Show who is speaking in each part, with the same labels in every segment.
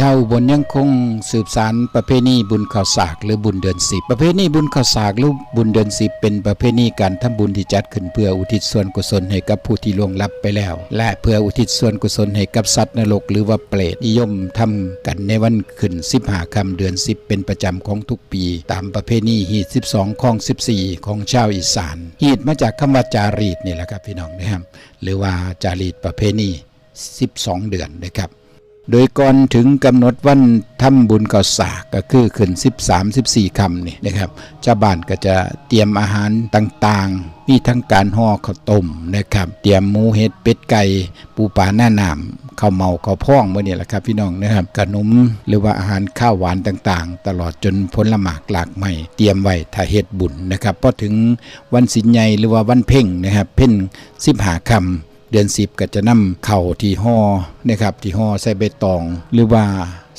Speaker 1: ชาวบนยังคงสืบสานประเพณีบุญข้าวสากหรือบุญเดือนสิบประเพณีบุญข้าวสากหรือบุญเดือนสิบเป็นประเพณีการทำบุญที่จัดขึ้นเพื่ออุทิศส่วนกุศลให้กับผู้ที่ล่วงลับไปแล้ว และเพื่ออุทิศส่วนกุศลให้กับสัตว์นรกหรือว่าเปรตนิยมทำกันในวันขึ้น15ค่ำเดือน10เป็นประจำของทุกปี ตามประเพณีฮีด12ของ14ของชาวอีสานฮีดมาจากคำว่าจารีตนี่แหละครับพี่น้องนะครับหรือว่าจารีตประเพณี 12 เดือนนะครับ โดยก่อนถึงกำหนดวันทำบุญก่อสากก็คือขึ้น 13 14คำนี่นะครับชาวบ้านก็จะเตรียมอาหารต่างๆ มีทั้งการห่อข้าวต้มนะครับ เตรียมหมูเห็ดเป็ดไก่ปูปลาหน้าหนามข้าวเมาข้าวพ่องมื่อนี่แหละครับพี่น้องนะครับขนมหรือว่าอาหารข้าวหวานต่างๆ ตลอดจนผลหมากหลากใหม่ เตรียมไว้ถ้าเฮ็ดบุญนะครับพอถึงวันสินใหญ่หรือว่าวันเพ่งนะครับ เพ่ง15คำ เดือนสิบก็จะนำเข่าที่ห่อนะครับที่ห่อใส่ใบตอง หรือว่า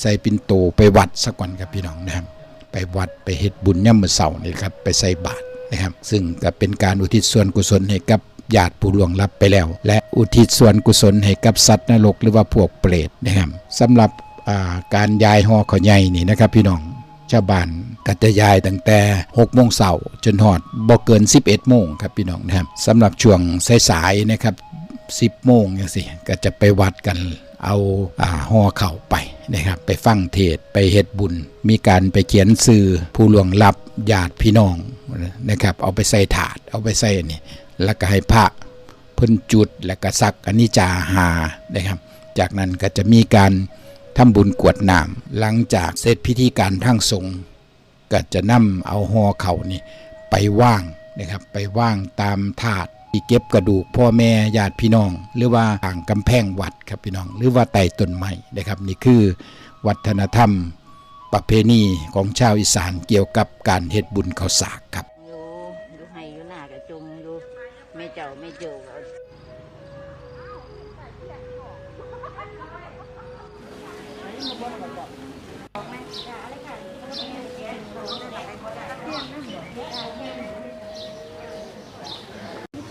Speaker 1: ใส่ปินโตไปวัดสักวันครับพี่น้องนะครับ ไปวัดไปเฮ็ดบุญย่ำมือเสาร์นี่ครับไปใส่บาตรนะครับ ซึ่งก็เป็นการอุทิศส่วนกุศลให้กับญาติผู้ล่วงลับไปแล้ว และอุทิศส่วนกุศลให้กับสัตว์นรกหรือว่าพวกเปรตนะครับสำหรับาการย้ายห่อข้าวใหญ่นี่นะครับ พี่น้องชาวบ้านก็จะย้ายตั้งแต่6โมงเช้าจนหอดบ่เกิน 11โมงครับพี่น้องนะครับสำหรับช่วงสายๆนะครับ 10โมงจังซี่ก็จะไปวัดกันเอาอาห่อเข่าไปนะครับ ไปฟังเทศไปเฮ็ดบุญ มีการไปเขียนสื่อผู้หลวงลับญาติพี่น้องนะครับ เอาไปใส่ถาด เอาไปใส่นี่แล้วก็ให้พระเพิ่นจุดและก็ซักอนิจจาหานะครับ จากนั้นก็จะมีการทำบุญกวดน้ำหลังจากเสร็จพิธีการทางสงฆ์ก็จะนำเอาห่อเข่านี่ไปว่างนะครับ ไปว่างตามถาด ที่เก็บกระดูกพ่อแม่ญาติพี่น้อง หรือว่าทางกำแพงวัดครับพี่น้อง หรือว่าใต้ต้นไม้นะครับ นี่คือวัฒนธรรม ประเพณีของชาวอีสานเกี่ยวกับการเฮ็ดบุญข้าวสากครับ
Speaker 2: อยู่อยู่ให้อยู่หน้ากับจงอยู่ไม่เจ้าไม่เจอเอา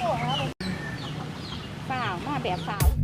Speaker 3: สา
Speaker 4: คันเอามาบ่มีห
Speaker 3: นะ
Speaker 2: ฝ่าวมาแบบสาว